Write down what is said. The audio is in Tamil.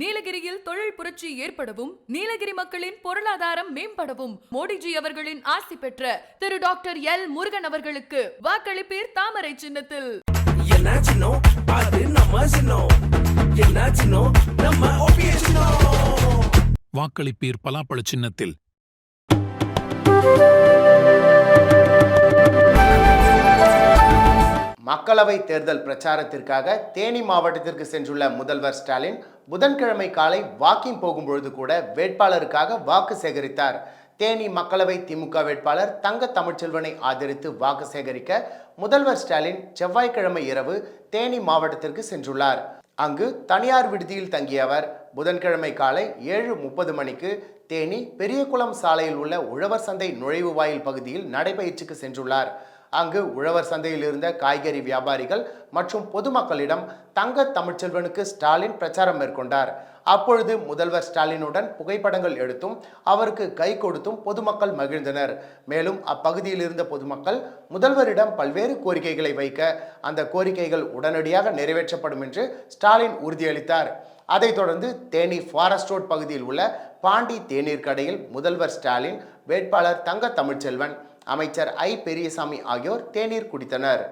நீலகிரியில் தொழில் புரட்சி ஏற்படவும் நீலகிரி மக்களின் பொருளாதாரம் மேம்படவும் மோடிஜி அவர்களின் ஆசி பெற்ற திரு டாக்டர் எல் முருகன் அவர்களுக்கு வாக்களிப்பீர் தாமரை சின்னத்தில். வாக்களிப்பீர் பலாப்பழ சின்னத்தில். மக்களவை தேர்தல் பிரச்சாரத்திற்காக தேனி மாவட்டத்திற்கு சென்றுள்ள முதல்வர் ஸ்டாலின் புதன்கிழமை காலை வாக்கிங் போகும்பொழுது கூட வேட்பாளருக்காக வாக்கு சேகரித்தார். தேனி மக்களவை திமுக வேட்பாளர் தங்க தமிழ்ச்செல்வனை ஆதரித்து வாக்கு சேகரிக்க முதல்வர் ஸ்டாலின் செவ்வாய்க்கிழமை இரவு தேனி மாவட்டத்திற்கு சென்றுள்ளார். அங்கு தனியார் விடுதியில் தங்கிய அவர் புதன்கிழமை காலை ஏழு முப்பது மணிக்கு தேனி பெரியகுளம் சாலையில் உள்ள உழவர் சந்தை நுழைவு வாயில் பகுதியில் நடைபயிற்சிக்கு சென்றுள்ளார். அங்கு உழவர் சந்தையில் இருந்த காய்கறி வியாபாரிகள் மற்றும் பொதுமக்களிடம் தங்க தமிழ்ச்செல்வனுக்கு ஸ்டாலின் பிரச்சாரம் மேற்கொண்டார். அப்பொழுது முதல்வர் ஸ்டாலினுடன் புகைப்படங்கள் எடுத்தும் அவருக்கு கை கொடுத்தும் பொதுமக்கள் மகிழ்ந்தனர். மேலும் அப்பகுதியில் இருந்த பொதுமக்கள் முதல்வரிடம் பல்வேறு கோரிக்கைகளை வைக்க அந்த கோரிக்கைகள் உடனடியாக நிறைவேற்றப்படும் என்று ஸ்டாலின் உறுதியளித்தார். அதைத் தொடர்ந்து தேனி ஃபாரஸ்ட் ரோட் பகுதியில் உள்ள பாண்டி தேநீர் கடையில் முதல்வர் ஸ்டாலின் வேட்பாளர் தங்க தமிழ்ச்செல்வன் அமைச்சர் ஐ பெரியசாமி ஆகியோர் தேநீர் குடித்தனர்.